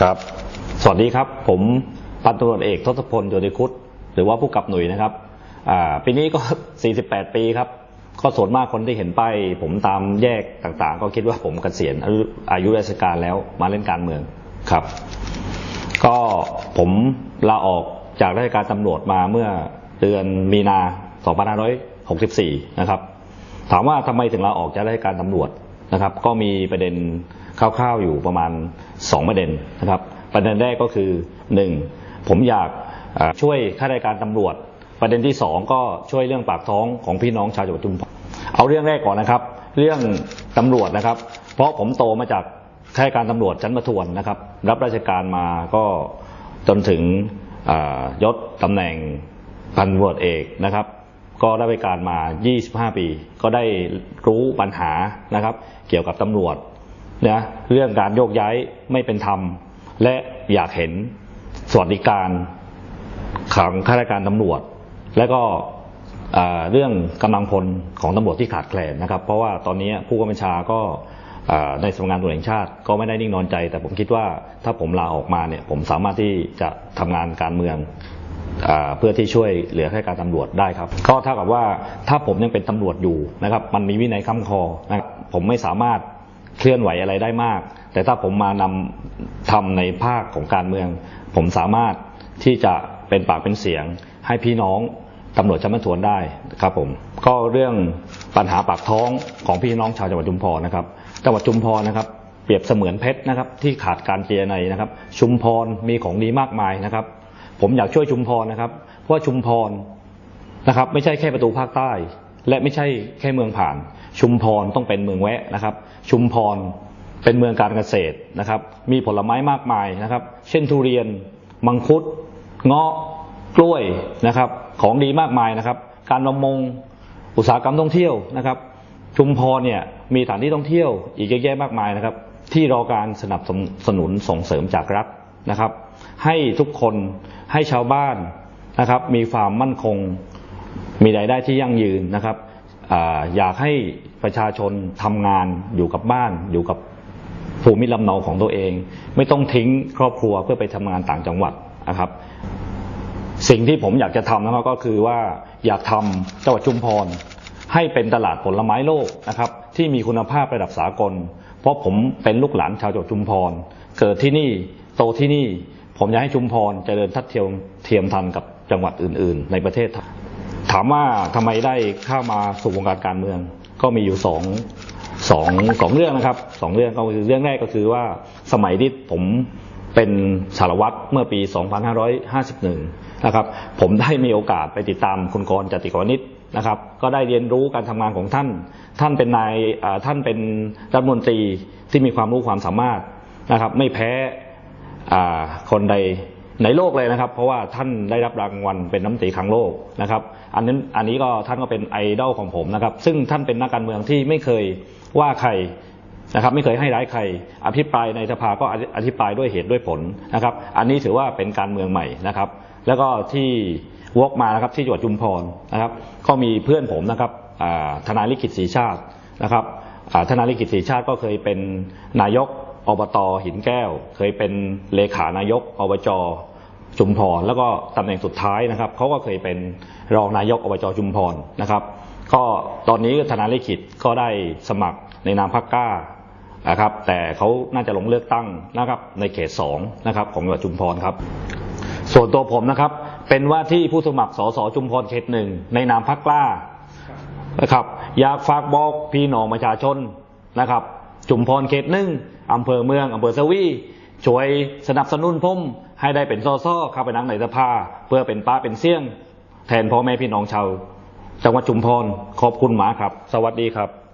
ครับ สวัสดีครับ ผมพันตำรวจเอกทศพลโยธิคุตหรือว่าผู้กับหนุ่ยนะครับอ่าปีนี้ก็ 48 ปีครับ ก็ส่วนมากคนที่เห็นป้ายผมตามแยกต่างๆ ก็คิดว่าผมเกษียณอายุราชการแล้วมาเล่นการเมืองครับ ก็ผมลาออกจากราชการตำรวจมาเมื่อเดือนมีนา 2564 นะครับ ถามว่าทำไมถึงลาออกจากราชการตำรวจ นะครับ ก็มีประเด็นคร่าวๆอยู่ประมาณ 2 ประเด็นนะครับ ประเด็นแรกก็คือ 1. ผมอยากช่วยข้าราชการตำรวจ ประเด็นที่ 2 ก็ช่วยเรื่องปากท้องของพี่น้องชาวจังหวัดชุมพรเอาเรื่องแรกก่อนนะครับ เรื่องตำรวจนะครับ เพราะผมโตมาจากข้าราชการตำรวจชั้นประทวนนะครับ รับราชการมาก็จนถึงยศตำแหน่งพันตำรวจเอกนะครับ ก็ได้ไปการมา 25 ปี ก็ได้รู้ปัญหานะครับ เกี่ยวกับตำรวจนะเรื่องการโยกย้ายไม่เป็นธรรม และอยากเห็นสวัสดิการของข้าราชการตำรวจ และก็เรื่องกำลังพลของตำรวจที่ขาดแคลนนะครับ เพราะว่าตอนนี้ผู้กำกับชาก็ในสำนักงานตำรวจแห่งชาติก็ไม่ได้นิ่งนอนใจ แต่ผมคิดว่าถ้าผมลาออกมาเนี่ยผมสามารถที่จะทำงานการเมือง เพื่อที่ช่วยเหลือให้การตำรวจได้ครับก็เท่ากับว่าถ้าผมยังเป็นตำรวจอยู่นะครับ มันมีวินัยค้ำคอนะครับผมไม่สามารถเคลื่อนไหวอะไรได้มาก แต่ถ้าผมมานำทำในภาคของการเมือง ผมสามารถที่จะเป็นปากเป็นเสียง ให้พี่น้องตำรวจชั้นประทวนได้ครับผมก็เรื่องปัญหาปากท้องของพี่น้องชาวจังหวัดชุมพรนะครับจังหวัดชุมพรนะครับ เปรียบเสมือนเพชรนะครับ ที่ขาดการเจรไนนะครับ ชุมพรมีของดีมากมายนะครับ ผมอยากช่วยชุมพรนะครับ เพราะชุมพรนะครับ ไม่ใช่แค่ประตูภาคใต้ และไม่ใช่แค่เมืองผ่าน ชุมพรต้องเป็นเมืองแวะนะครับ ชุมพรเป็นเมืองการเกษตรนะครับ มีผลไม้มากมายนะครับ เช่นทุเรียน มังคุด เงาะกล้วยนะครับ ของดีมากมายนะครับ การประมงอุตสาหกรรมท่องเที่ยวนะครับ ชุมพรเนี่ยมีสถานที่ท่องเที่ยวอีกเยอะแยะมากมายนะครับ ที่รอการสนับสนุนส่งเสริมจากรัฐ นะครับ ให้ทุกคนให้ชาวบ้านนะครับ มีความมั่นคง มีรายได้ที่ยั่งยืนนะครับออยากให้ประชาชนทำงานอยู่กับบ้านอยู่กับภูมิลำเนาของตัวเอง ไม่ต้องทิ้งครอบครัวเพื่อไปทำงานต่างจังหวัดนะครับ สิ่งที่ผมอยากจะทำนะครับก็คือว่าอยากทำจังหวัดชุมพรให้เป็นตลาดผลไม้โลกนะครับ ที่มีคุณภาพระดับสากล เพราะผมเป็นลูกหลานชาวจังหวัดชุมพร เกิดที่นี่ โตที่นี่ผมอยากให้ชุมพรเจริญทัดเทียมเทียมทันกับจังหวัดอื่น ๆ ในประเทศไทยถามว่าทำไมได้เข้ามาสู่วงการการเมือง ก็มีอยู่สองสองสองเรื่องนะครับสองเรื่องก็คือเรื่องแรกก็คือว่าสมัยที่ผมเป็นสารวัตรเมื่อปี 2551 นะครับ ผมได้มีโอกาสไปติดตามคุณกรจติกวนิชนะครับ ก็ได้เรียนรู้การทำงานของท่าน ท่านเป็นนายท่านเป็นรัฐมนตรีที่มีความรู้ความสามารถนะครับ ไม่แพ้ คนใดในโลกเลยนะครับ เพราะว่าท่านได้รับรางวัลเป็นน้ำตีครั้งโลกนะครับ อันนั้นอันนี้ก็ท่านก็เป็นไอดอลของผมนะครับ ซึ่งท่านเป็นนักการเมืองที่ไม่เคยว่าใครนะครับ ไม่เคยให้ร้ายใคร อภิปรายในสภาก็อธิบายด้วยเหตุด้วยผลนะครับ อันนี้ถือว่าเป็นการเมืองใหม่นะครับ แล้วก็ที่วกมานะครับที่จังหวัดจุมพรนะครับ ก็มีเพื่อนผมนะครับอ่าทนายลิขิตศรีชาตินะครับอ่าทนายลิขิตศรีชาติก็เคยเป็นนายก อบตหินแก้ว เคยเป็นเลขานายกอบจชุมพรแล้วก็ตำแหน่งสุดท้ายนะครับเขาก็เคยเป็นรองนายกอบจชุมพรนะครับ ก็ตอนนี้ธนาลิขิตก็ได้สมัครในนามพรรคกล้านะครับ แต่เขาน่าจะลงเลือกตั้งนะครับ ในเขตสองนะครับของจังหวัดชุมพรครับ ส่วนตัวผมนะครับ เป็นว่าที่ผู้สมัครสสชุมพรเขตหนึ่งในนามพรรคกล้านะครับ อยากฝากบอกพี่น้องประชาชนนะครับ ชุมพรเขตหนึ่งอำเภอเมืองอำเภอสวีช่วยสนับสนุนผมให้ได้เป็นซอซ่อเข้าไปนั่งในสภาเพื่อเป็นป้าเป็นเสี่ยง แทนพ่อแม่พี่น้องชาวจังหวัดชุมพรขอบคุณหมาครับ สวัสดีครับ